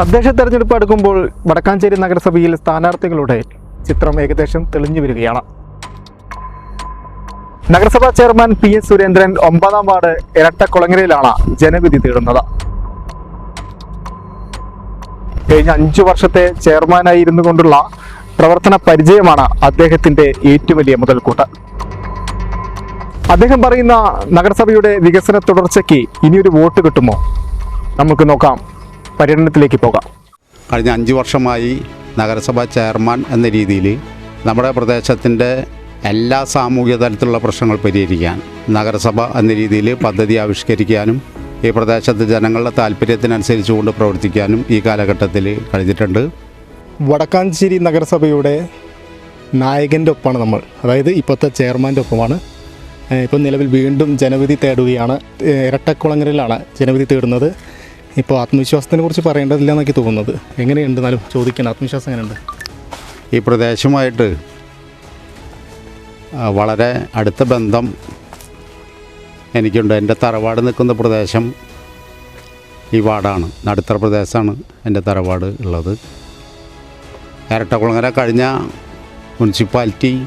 തദ്ദേശ തെരഞ്ഞെടുപ്പ് അടുക്കുമ്പോൾ വടക്കാഞ്ചേരി നഗരസഭയിൽ സ്ഥാനാർത്ഥികളുടെ ചിത്രം ഏകദേശം തെളിഞ്ഞു വരികയാണ്. നഗരസഭാ ചെയർമാൻ പി എസ് സുരേന്ദ്രൻ ഒമ്പതാം വാർഡ് ഇരട്ടക്കുളങ്ങരയിലാണ് ജനവിധി തേടുന്നത്. കഴിഞ്ഞ അഞ്ചു വർഷത്തെ ചെയർമാനായി ഇരുന്നു കൊണ്ടുള്ള പ്രവർത്തന പരിചയമാണ് അദ്ദേഹത്തിന്റെ ഏറ്റവും വലിയ മുതൽക്കൂട്ട്. അദ്ദേഹം പറയുന്ന നഗരസഭയുടെ വികസന തുടർച്ചയ്ക്ക് ഇനിയൊരു വോട്ട് കിട്ടുമോ? നമുക്ക് നോക്കാം. പര്യടനത്തിലേക്ക് പോകാം. കഴിഞ്ഞ അഞ്ച് വർഷമായി നഗരസഭാ ചെയർമാൻ എന്ന രീതിയിൽ നമ്മുടെ പ്രദേശത്തിന്റെ എല്ലാ സാമൂഹിക തലത്തിലുള്ള പ്രശ്നങ്ങൾ പരിഹരിക്കാൻ നഗരസഭ എന്ന രീതിയിൽ പദ്ധതി ആവിഷ്കരിക്കാനും ഈ പ്രദേശത്തെ ജനങ്ങളുടെ താല്പര്യത്തിനനുസരിച്ച് കൊണ്ട് പ്രവർത്തിക്കാനും ഈ കാലഘട്ടത്തിൽ കഴിഞ്ഞിട്ടുണ്ട്. വടക്കാഞ്ചേരി നഗരസഭയുടെ നായകന്റെ ഒപ്പമാണ് നമ്മൾ. അതായത് ഇപ്പോഴത്തെ ചെയർമാന്റെ ഒപ്പമാണ്. ഇപ്പം നിലവിൽ വീണ്ടും ജനവിധി തേടുകയാണ്. ഇരട്ടക്കുളങ്ങരിലാണ് ഇരട്ടക്കുളങ്ങരയിലാണ് ജനവിധി തേടുന്നത്. ഇപ്പോൾ ആത്മവിശ്വാസത്തിനെ കുറിച്ച് പറയേണ്ടതില്ല എന്നൊക്കെ തോന്നുന്നത്. എങ്ങനെയുണ്ട് എന്നാലും ചോദിക്കണം. ആത്മവിശ്വാസം എങ്ങനെയുണ്ട്? ഈ പ്രദേശമായിട്ട് വളരെ അടുത്ത ബന്ധം എനിക്കുണ്ട്. എന്റെ തറവാട് നിൽക്കുന്ന പ്രദേശം ഈ വാടാണ്. നടുത്തറ പ്രദേശമാണ് എന്റെ തറവാട് ഉള്ളത്. ഇരട്ടക്കുളങ്ങര കഴിഞ്ഞ മുനിസിപ്പാലിറ്റി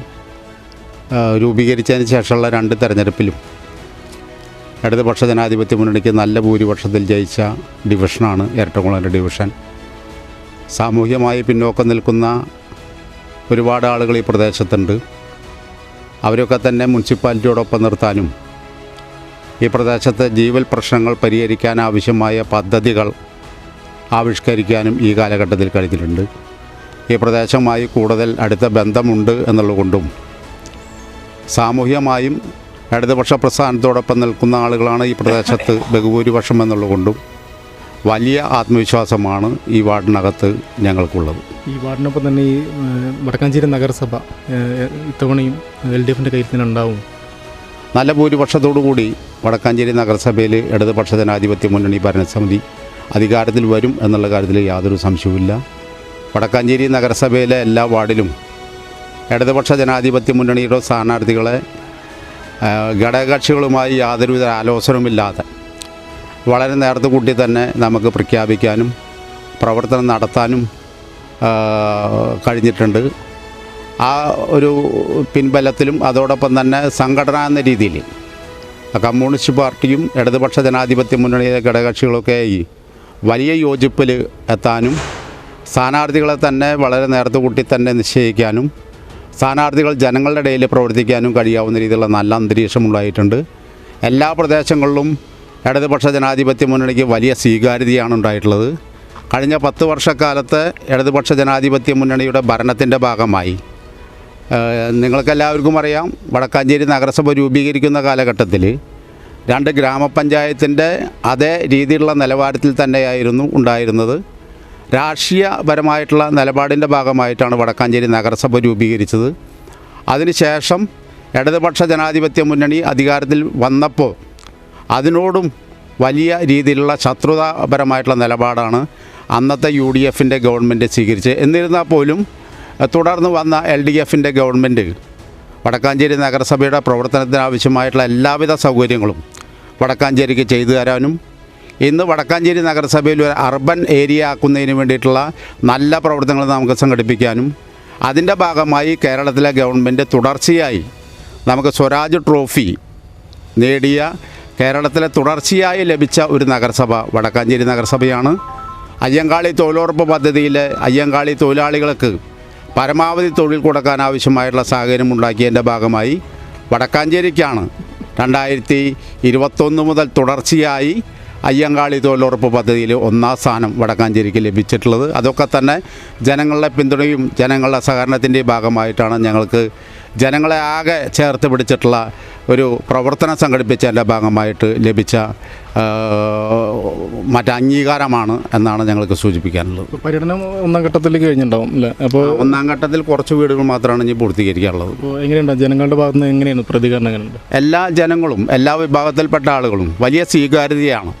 രൂപീകരിച്ചതിന് ശേഷമുള്ള രണ്ട് തെരഞ്ഞെടുപ്പിലും ഇടതുപക്ഷ ജനാധിപത്യ മുന്നണിക്ക് നല്ല ഭൂരിപക്ഷത്തിൽ ജയിച്ച ഡിവിഷനാണ് ഇരട്ടക്കുളങ്ങര ഡിവിഷൻ. സാമൂഹ്യമായി പിന്നോക്കം നിൽക്കുന്ന ഒരുപാട് ആളുകൾ ഈ പ്രദേശത്തുണ്ട്. അവരൊക്കെ തന്നെ മുനിസിപ്പാലിറ്റിയോടൊപ്പം നിർത്താനും ഈ പ്രദേശത്തെ ജീവൽ പ്രശ്നങ്ങൾ പരിഹരിക്കാൻ ആവശ്യമായ പദ്ധതികൾ ആവിഷ്കരിക്കാനും ഈ കാലഘട്ടത്തിൽ കഴിഞ്ഞിട്ടുണ്ട്. ഈ പ്രദേശമായി കൂടുതൽ അടുത്ത ബന്ധമുണ്ട് എന്നുള്ളതുകൊണ്ടും സാമൂഹ്യമായും ഇടതുപക്ഷ പ്രസ്ഥാനത്തോടൊപ്പം നിൽക്കുന്ന ആളുകളാണ് ഈ പ്രദേശത്ത് ബഹുഭൂരിപക്ഷം എന്നുള്ളതുകൊണ്ടും വലിയ ആത്മവിശ്വാസമാണ് ഈ വാർഡിനകത്ത് ഞങ്ങൾക്കുള്ളത്. ഈ വാർഡിനൊപ്പം തന്നെ ഈ വടക്കാഞ്ചേരി നഗരസഭ ഇത്തവണയും എൽ ഡി എഫിന്റെ കയ്യിൽ തന്നെ ഉണ്ടാവും. നല്ല ഭൂരിപക്ഷത്തോടു കൂടി വടക്കാഞ്ചേരി നഗരസഭയിൽ ഇടതുപക്ഷ ജനാധിപത്യ മുന്നണി ഭരണസമിതി അധികാരത്തിൽ വരും എന്നുള്ള കാര്യത്തിൽ യാതൊരു സംശയവുമില്ല. വടക്കാഞ്ചേരി നഗരസഭയിലെ എല്ലാ വാർഡിലും ഇടതുപക്ഷ ജനാധിപത്യ മുന്നണിയുടെ സ്ഥാനാർത്ഥികളെ ഘടകകക്ഷികളുമായി യാതൊരുവിധ ആലോചനവുമില്ലാതെ വളരെ നേരത്തെ കൂട്ടി തന്നെ നമുക്ക് പ്രഖ്യാപിക്കാനും പ്രവർത്തനം നടത്താനും കഴിഞ്ഞിട്ടുണ്ട്. ആ ഒരു പിൻബലത്തിലും അതോടൊപ്പം തന്നെ സംഘടന എന്ന രീതിയിൽ കമ്മ്യൂണിസ്റ്റ് പാർട്ടിയും ഇടതുപക്ഷ ജനാധിപത്യ മുന്നണിയിലെ ഘടകകക്ഷികളൊക്കെയായി വലിയ യോജിപ്പിൽ എത്താനും സ്ഥാനാർത്ഥികളെ തന്നെ വളരെ നേരത്തെ കൂട്ടി തന്നെ നിശ്ചയിക്കാനും സ്ഥാനാർത്ഥികൾ ജനങ്ങളുടെ ഇടയിൽ പ്രവർത്തിക്കാനും കഴിയാവുന്ന രീതിയിലുള്ള നല്ല അന്തരീക്ഷം ഉണ്ടായിട്ടുണ്ട് എല്ലാ പ്രദേശങ്ങളിലും ഇടതുപക്ഷ ജനാധിപത്യ മുന്നണിക്ക് വലിയ സ്വീകാര്യതയാണ് ഉണ്ടായിട്ടുള്ളത്. കഴിഞ്ഞ പത്ത് വർഷക്കാലത്ത് ഇടതുപക്ഷ ജനാധിപത്യ മുന്നണിയുടെ ഭരണത്തിന്റെ ഭാഗമായി. നിങ്ങൾക്കെല്ലാവർക്കും അറിയാം വടക്കാഞ്ചേരി നഗരസഭ രൂപീകരിക്കുന്ന കാലഘട്ടത്തിൽ രണ്ട് ഗ്രാമപഞ്ചായത്തിന്റെ അതേ രീതിയിലുള്ള നിലവാരത്തിൽ തന്നെയായിരുന്നു ഉണ്ടായിരുന്നത്. രാഷ്ട്രീയപരമായിട്ടുള്ള നിലപാടിന്റെ ഭാഗമായിട്ടാണ് വടക്കാഞ്ചേരി നഗരസഭ രൂപീകരിച്ചത്. അതിനുശേഷം ഇടതുപക്ഷ ജനാധിപത്യ മുന്നണി അധികാരത്തിൽ വന്നപ്പോൾ അതിനോടും വലിയ രീതിയിലുള്ള ശത്രുതാപരമായിട്ടുള്ള നിലപാടാണ് അന്നത്തെ യു ഡി എഫിന്റെ ഗവൺമെന്റ് സ്വീകരിച്ചത്. എന്നിരുന്നാൽ പോലും തുടർന്ന് വന്ന എൽ ഡി എഫിന്റെ ഗവൺമെന്റ് വടക്കാഞ്ചേരി നഗരസഭയുടെ പ്രവർത്തനത്തിന് ആവശ്യമായിട്ടുള്ള എല്ലാവിധ സൗകര്യങ്ങളും വടക്കാഞ്ചേരിക്ക് ചെയ്തു തരാനും ഇന്ന് വടക്കാഞ്ചേരി നഗരസഭയിൽ ഒരു അർബൻ ഏരിയ ആക്കുന്നതിന് വേണ്ടിയിട്ടുള്ള നല്ല പ്രവർത്തനങ്ങൾ നമുക്ക് സംഘടിപ്പിക്കാനും അതിന്റെ ഭാഗമായി കേരളത്തിലെ ഗവൺമെന്റ് തുടർച്ചയായി നമുക്ക് സ്വരാജ് ട്രോഫി നേടിയ കേരളത്തിലെ തുടർച്ചയായി ലഭിച്ച ഒരു നഗരസഭ വടക്കാഞ്ചേരി നഗരസഭയാണ്. അയ്യങ്കാളി തൊഴിലുറപ്പ് പദ്ധതിയിൽ അയ്യങ്കാളി തൊഴിലാളികൾക്ക് പരമാവധി തൊഴിൽ കൊടുക്കാൻ ആവശ്യമായിട്ടുള്ള സാഹചര്യം ഉണ്ടാക്കിയതിന്റെ ഭാഗമായി വടക്കാഞ്ചേരിക്കാണ് രണ്ടായിരത്തി ഇരുപത്തൊന്ന് മുതൽ തുടർച്ചയായി അയ്യങ്കാളി തൊഴിലുറപ്പ് പദ്ധതിയിൽ ഒന്നാം സ്ഥാനം വടക്കാഞ്ചേരിക്ക് ലഭിച്ചിട്ടുള്ളത്. അതൊക്കെ തന്നെ ജനങ്ങളുടെ പിന്തുണയും ജനങ്ങളുടെ സഹകരണത്തിന്റെയും ഭാഗമായിട്ടാണ് ഞങ്ങൾക്ക് ജനങ്ങളെ ആകെ ചേർത്ത് പിടിച്ചിട്ടുള്ള ഒരു പ്രവർത്തനം സംഘടിപ്പിച്ചതിന്റെ ഭാഗമായിട്ട് ലഭിച്ച മറ്റ് അംഗീകാരമാണ് എന്നാണ് ഞങ്ങൾക്ക് സൂചിപ്പിക്കാനുള്ളത്. പര്യടനം ഒന്നാം ഘട്ടത്തിലേക്ക് കഴിഞ്ഞിട്ടുണ്ടാവും അല്ലേ? അപ്പോൾ ഒന്നാം ഘട്ടത്തിൽ കുറച്ച് വീടുകൾ മാത്രമാണ് ഇനി പൂർത്തീകരിക്കാനുള്ളത്. എങ്ങനെയുണ്ട്? ജനങ്ങളുടെ ഭാഗത്ത് നിന്ന് എങ്ങനെയാണ് പ്രതികരണം? എങ്ങനെയുണ്ട്? എല്ലാ ജനങ്ങളും എല്ലാ വിഭാഗത്തിൽപ്പെട്ട ആളുകളും വലിയ സ്വീകാര്യതയാണ്.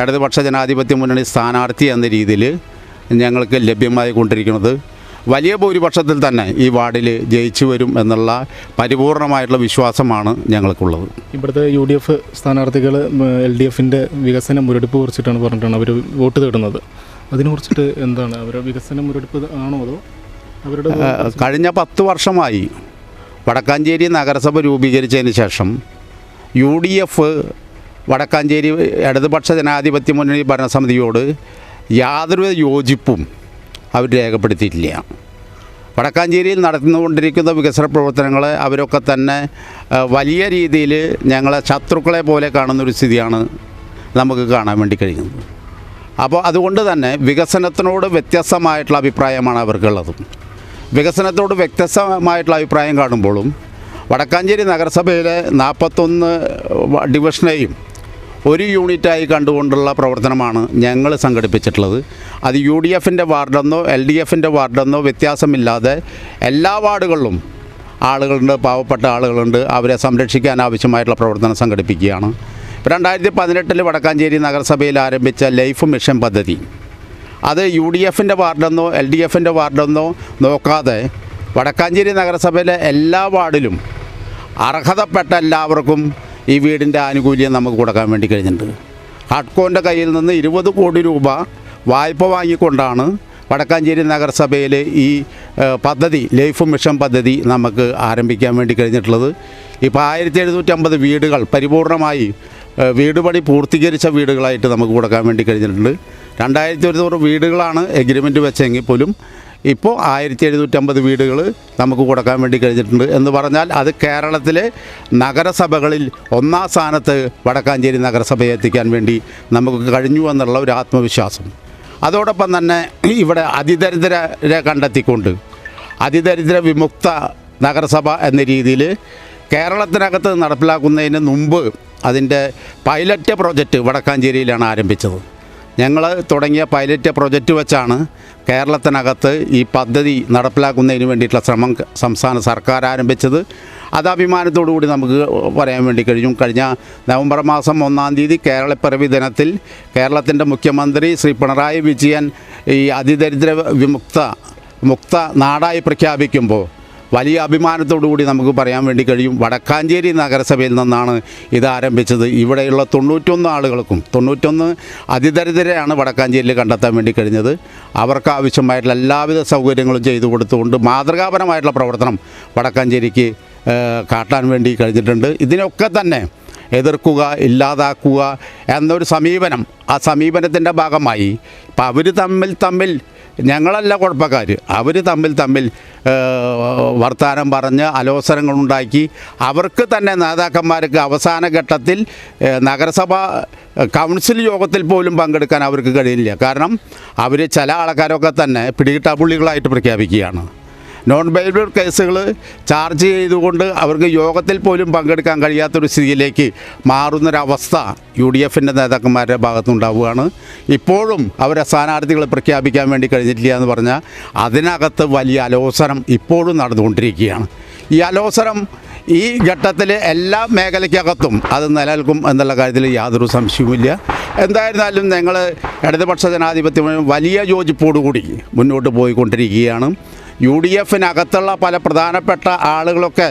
ഇടതുപക്ഷ ജനാധിപത്യ മുന്നണി സ്ഥാനാർത്ഥി എന്ന രീതിയിൽ ഞങ്ങൾക്ക് ലഭ്യമായി കൊണ്ടിരിക്കുന്നത് വലിയ ഭൂരിപക്ഷത്തിൽ തന്നെ ഈ വാർഡിൽ ജയിച്ചു വരും എന്നുള്ള പരിപൂർണമായിട്ടുള്ള വിശ്വാസമാണ് ഞങ്ങൾക്കുള്ളത്. ഇവിടുത്തെ യു ഡി എഫ് സ്ഥാനാർത്ഥികൾ എൽ ഡി എഫിന്റെ വികസന മുരടിപ്പ് കുറിച്ചിട്ടാണ് പറഞ്ഞിട്ടാണ് അവർ വോട്ട് തേടുന്നത്. അതിനെക്കുറിച്ചിട്ട് എന്താണ്? അവരുടെ വികസനം മുരടിപ്പ് ആണോ അതോ അവരുടെ കഴിഞ്ഞ പത്ത് വർഷമായി വടക്കാഞ്ചേരി നഗരസഭ രൂപീകരിച്ചതിന് ശേഷം യു ഡി എഫ് വടക്കാഞ്ചേരി ഇടതുപക്ഷ ജനാധിപത്യ മുന്നണി ഭരണസമിതിയോട് യാതൊരു യോജിപ്പും അവർ രേഖപ്പെടുത്തിയിട്ടില്ല. വടക്കാഞ്ചേരിയിൽ നടന്നുകൊണ്ടിരിക്കുന്ന വികസന പ്രവർത്തനങ്ങൾ അവരൊക്കെ തന്നെ വലിയ രീതിയിൽ ഞങ്ങളെ ശത്രുക്കളെ പോലെ കാണുന്നൊരു സ്ഥിതിയാണ് നമുക്ക് കാണാൻ വേണ്ടി കഴിയുന്നത്. അപ്പോൾ അതുകൊണ്ട് തന്നെ വികസനത്തിനോട് വ്യത്യസ്തമായിട്ടുള്ള അഭിപ്രായമാണ് അവർക്കുള്ളത്. വികസനത്തോട് വ്യത്യസ്തമായിട്ടുള്ള അഭിപ്രായം കാണുമ്പോഴും വടക്കാഞ്ചേരി നഗരസഭയിലെ നാൽപ്പത്തൊന്ന് ഡിവിഷനെയും ഒരു യൂണിറ്റായി കണ്ടുകൊണ്ടുള്ള പ്രവർത്തനമാണ് ഞങ്ങൾ സംഘടിപ്പിച്ചിട്ടുള്ളത്. അത് യു ഡി എഫിന്റെ വാർഡെന്നോ എൽ ഡി എഫിന്റെ വാർഡെന്നോ വ്യത്യാസമില്ലാതെ എല്ലാ വാർഡുകളിലും ആളുകളുണ്ട് പാവപ്പെട്ട ആളുകളുണ്ട്. അവരെ സംരക്ഷിക്കാൻ ആവശ്യമായിട്ടുള്ള പ്രവർത്തനം സംഘടിപ്പിക്കുകയാണ്. രണ്ടായിരത്തി പതിനെട്ടിൽ വടക്കാഞ്ചേരി നഗരസഭയിൽ ആരംഭിച്ച ലൈഫ് മിഷൻ പദ്ധതി. അത് യു ഡി എഫിന്റെ വാർഡെന്നോ എൽ ഡി എഫിന്റെ വാർഡെന്നോ നോക്കാതെ വടക്കാഞ്ചേരി നഗരസഭയിലെ എല്ലാ വാർഡിലും അർഹതപ്പെട്ട എല്ലാവർക്കും ഈ വീടിന്റെ ആനുകൂല്യം നമുക്ക് കൊടുക്കാൻ വേണ്ടി കഴിഞ്ഞിട്ടുണ്ട്. ഹഡ്കോന്റെ കയ്യിൽ നിന്ന് ഇരുപത് കോടി രൂപ വായ്പ വാങ്ങിക്കൊണ്ടാണ് വടക്കാഞ്ചേരി നഗരസഭയിൽ ഈ പദ്ധതി ലൈഫ് മിഷൻ പദ്ധതി നമുക്ക് ആരംഭിക്കാൻ വേണ്ടി കഴിഞ്ഞിട്ടുള്ളത്. ഇപ്പോൾ ആയിരത്തി എഴുന്നൂറ്റമ്പത് വീടുകൾ പരിപൂർണമായി വീടുപണി വീട് പണി പൂർത്തീകരിച്ച വീടുകളായിട്ട് നമുക്ക് കൊടുക്കാൻ വേണ്ടി കഴിഞ്ഞിട്ടുണ്ട്. രണ്ടായിരത്തി ഒരുന്നൂറ് വീടുകളാണ് എഗ്രിമെന്റ് വെച്ചെങ്കിൽ പോലും ഇപ്പോൾ ആയിരത്തി എഴുന്നൂറ്റമ്പത് വീടുകൾ നമുക്ക് കൊടുക്കാൻ വേണ്ടി കഴിഞ്ഞിട്ടുണ്ട് എന്ന് പറഞ്ഞാൽ അത് കേരളത്തിലെ നഗരസഭകളിൽ ഒന്നാം സ്ഥാനത്ത് വടക്കാഞ്ചേരി നഗരസഭയെ എത്തിക്കാൻ വേണ്ടി നമുക്ക് കഴിഞ്ഞു എന്നുള്ള ഒരു ആത്മവിശ്വാസം. അതോടൊപ്പം തന്നെ ഇവിടെ അതിദരിദ്രരെ കണ്ടെത്തിക്കൊണ്ട് അതിദരിദ്ര വിമുക്ത നഗരസഭ എന്ന രീതിയിൽ കേരളത്തിനകത്ത് നടപ്പിലാക്കുന്നതിന് മുമ്പ് അതിന്റെ പൈലറ്റ് പ്രോജക്റ്റ് വടക്കാഞ്ചേരിയിലാണ് ആരംഭിച്ചത്. ഞങ്ങൾ തുടങ്ങിയ പൈലറ്റ് പ്രൊജക്റ്റ് വെച്ചാണ് കേരളത്തിനകത്ത് ഈ പദ്ധതി നടപ്പിലാക്കുന്നതിന് വേണ്ടിയിട്ടുള്ള ശ്രമം സംസ്ഥാന സർക്കാർ ആരംഭിച്ചത്. അത് അഭിമാനത്തോടു കൂടി നമുക്ക് പറയാൻ വേണ്ടി കഴിഞ്ഞു. കഴിഞ്ഞ നവംബർ മാസം ഒന്നാം തീയതി കേരളപ്പിറവി ദിനത്തിൽ കേരളത്തിന്റെ മുഖ്യമന്ത്രി ശ്രീ പിണറായി വിജയൻ ഈ അതിദരിദ്ര വിമുക്ത മുക്ത നാടായി പ്രഖ്യാപിക്കുമ്പോൾ വലിയ അഭിമാനത്തോടുകൂടി നമുക്ക് പറയാൻ വേണ്ടി കഴിയും. വടക്കാഞ്ചേരി നഗരസഭയിൽ നിന്നാണ് ഇത് ആരംഭിച്ചത്. ഇവിടെയുള്ള തൊണ്ണൂറ്റൊന്ന് ആളുകൾക്കും തൊണ്ണൂറ്റൊന്ന് അതിദരിദ്രരെയാണ് വടക്കാഞ്ചേരിയിൽ കണ്ടെത്താൻ വേണ്ടി കഴിഞ്ഞത്. അവർക്ക് ആവശ്യമായിട്ടുള്ള എല്ലാവിധ സൗകര്യങ്ങളും ചെയ്തു കൊടുത്തുകൊണ്ട് മാതൃകാപരമായിട്ടുള്ള പ്രവർത്തനം വടക്കാഞ്ചേരിക്ക് കാട്ടാൻ വേണ്ടി കഴിഞ്ഞിട്ടുണ്ട്. ഇതിനൊക്കെ തന്നെ എതിർക്കുക ഇല്ലാതാക്കുക എന്നൊരു സമീപനം ആ സമീപനത്തിന്റെ ഭാഗമായി ഇപ്പം അവർ തമ്മിൽ തമ്മിൽ ഞങ്ങളല്ല കുഴപ്പക്കാർ അവർ തമ്മിൽ തമ്മിൽ വർത്തമാനം പറഞ്ഞ് അലോസരങ്ങളുണ്ടാക്കി. അവർക്ക് തന്നെ നേതാക്കന്മാർക്ക് അവസാന ഘട്ടത്തിൽ നഗരസഭ കൗൺസിൽ യോഗത്തിൽ പോലും പങ്കെടുക്കാൻ അവർക്ക് കഴിയില്ല. കാരണം അവർ ചില ആൾക്കാരൊക്കെ തന്നെ പിടികിട്ടാപ്പുള്ളികളായിട്ട് പ്രഖ്യാപിക്കുകയാണ്. നോൺ ബൈബിൾ കേസുകൾ ചാർജ് ചെയ്തുകൊണ്ട് അവർക്ക് യോഗത്തിൽ പോലും പങ്കെടുക്കാൻ കഴിയാത്തൊരു സ്ഥിതിയിലേക്ക് മാറുന്നൊരവസ്ഥ യു ഡി എഫിന്റെ നേതാക്കന്മാരുടെ ഭാഗത്തുണ്ടാവുകയാണ്. ഇപ്പോഴും അവരെ സ്ഥാനാർത്ഥികളെ പ്രഖ്യാപിക്കാൻ വേണ്ടി കഴിഞ്ഞിട്ടില്ല എന്ന് പറഞ്ഞാൽ അതിനകത്ത് വലിയ അലോസരം ഇപ്പോഴും നടന്നുകൊണ്ടിരിക്കുകയാണ്. ഈ അലോസരം ഈ ഘട്ടത്തിൽ എല്ലാ മേഖലയ്ക്കകത്തും അത് നിലനിൽക്കും എന്നുള്ള കാര്യത്തിൽ യാതൊരു സംശയവുമില്ല. എന്തായിരുന്നാലും ഞങ്ങൾ ഇടതുപക്ഷ ജനാധിപത്യം വലിയ യോജിപ്പോടുകൂടി മുന്നോട്ട് പോയിക്കൊണ്ടിരിക്കുകയാണ്. യു ഡി എഫിനകത്തുള്ള പല പ്രധാനപ്പെട്ട ആളുകളൊക്കെ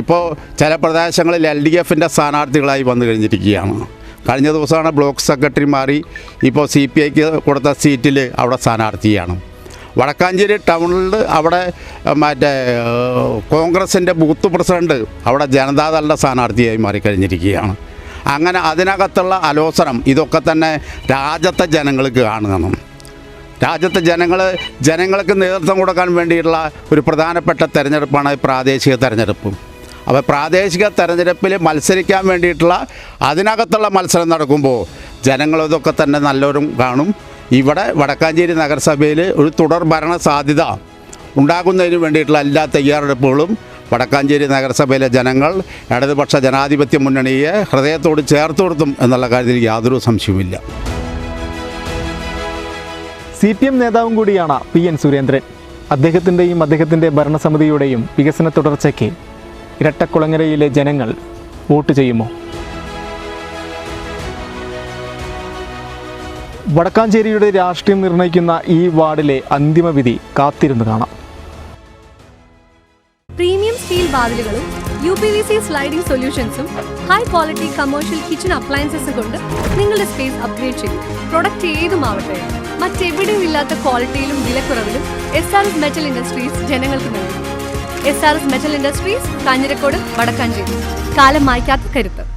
ഇപ്പോൾ ചില പ്രദേശങ്ങളിൽ എൽ ഡി എഫിന്റെ സ്ഥാനാർത്ഥികളായി വന്നു കഴിഞ്ഞിരിക്കുകയാണ്. കഴിഞ്ഞ ദിവസമാണ് ബ്ലോക്ക് സെക്രട്ടറി മാറി ഇപ്പോൾ സി പി ഐക്ക് കൊടുത്ത സീറ്റിൽ അവിടെ സ്ഥാനാർത്ഥിയാണ്. വടക്കാഞ്ചേരി ടൗണിൽ അവിടെ മറ്റേ കോൺഗ്രസിന്റെ ബൂത്ത് പ്രസിഡന്റ് അവിടെ ജനതാദളിന്റെ സ്ഥാനാർത്ഥിയായി മാറിക്കഴിഞ്ഞിരിക്കുകയാണ്. അങ്ങനെ അതിനകത്തുള്ള അലോസരം ഇതൊക്കെ തന്നെ രാജ്യത്തെ ജനങ്ങൾക്ക് കാണുകയാണ് രാജ്യത്തെ ജനങ്ങൾ ജനങ്ങൾക്ക് നേതൃത്വം കൊടുക്കാൻ വേണ്ടിയിട്ടുള്ള ഒരു പ്രധാനപ്പെട്ട തെരഞ്ഞെടുപ്പാണ് പ്രാദേശിക തെരഞ്ഞെടുപ്പ്. അപ്പോൾ പ്രാദേശിക തെരഞ്ഞെടുപ്പിൽ മത്സരിക്കാൻ വേണ്ടിയിട്ടുള്ള അതിനകത്തുള്ള മത്സരം നടക്കുമ്പോൾ ജനങ്ങൾ ഇതൊക്കെ തന്നെ നല്ലവരും കാണും. ഇവിടെ വടക്കാഞ്ചേരി നഗരസഭയിൽ ഒരു തുടർ ഭരണ സാധ്യത ഉണ്ടാകുന്നതിന് വേണ്ടിയിട്ടുള്ള എല്ലാ തയ്യാറെടുപ്പുകളും വടക്കാഞ്ചേരി നഗരസഭയിലെ ജനങ്ങൾ ഇടതുപക്ഷ ജനാധിപത്യ മുന്നണിയെ ഹൃദയത്തോട് ചേർത്ത് കൊടുത്തും എന്നുള്ള കാര്യത്തിൽ യാതൊരു സംശയവുമില്ല. സി പി എം നേതാവും കൂടിയാണ് പി എൻ സുരേന്ദ്രൻ. അദ്ദേഹത്തിന്റെയും അദ്ദേഹത്തിന്റെ ഭരണസമിതിയുടെയും വികസന തുടർച്ചയ്ക്ക് ഇരട്ടക്കുളങ്ങരയിലെ ജനങ്ങൾ വോട്ട് ചെയ്യുമോ? വടക്കാഞ്ചേരിയുടെ രാഷ്ട്രീയം നിർണയിക്കുന്ന ഈ വാർഡിലെ അന്തിമ വിധി കാത്തിരുന്ന് കാണാം. പ്രീമിയം സ്റ്റീൽ വാതിലുകളും U P V C sliding സൊല്യൂഷൻസും high quality commercial kitchen appliances കൊണ്ട് നിങ്ങളുടെ സ്പേസ് അപ്ഗ്രേഡ് ചെയ്യും പ്രൊഡക്റ്റ് ഏതുമാവട്ടെ. മറ്റെവിടെയും ഇല്ലാത്ത ക്വാളിറ്റിയിലും വിലക്കുറവിലും S R S metal industries ജനങ്ങൾക്ക് നൽകുന്നു S R S metal industries Kanjirakode Vadakkanchery. കാലം മായ്ക്കാത്ത കരുത്ത്.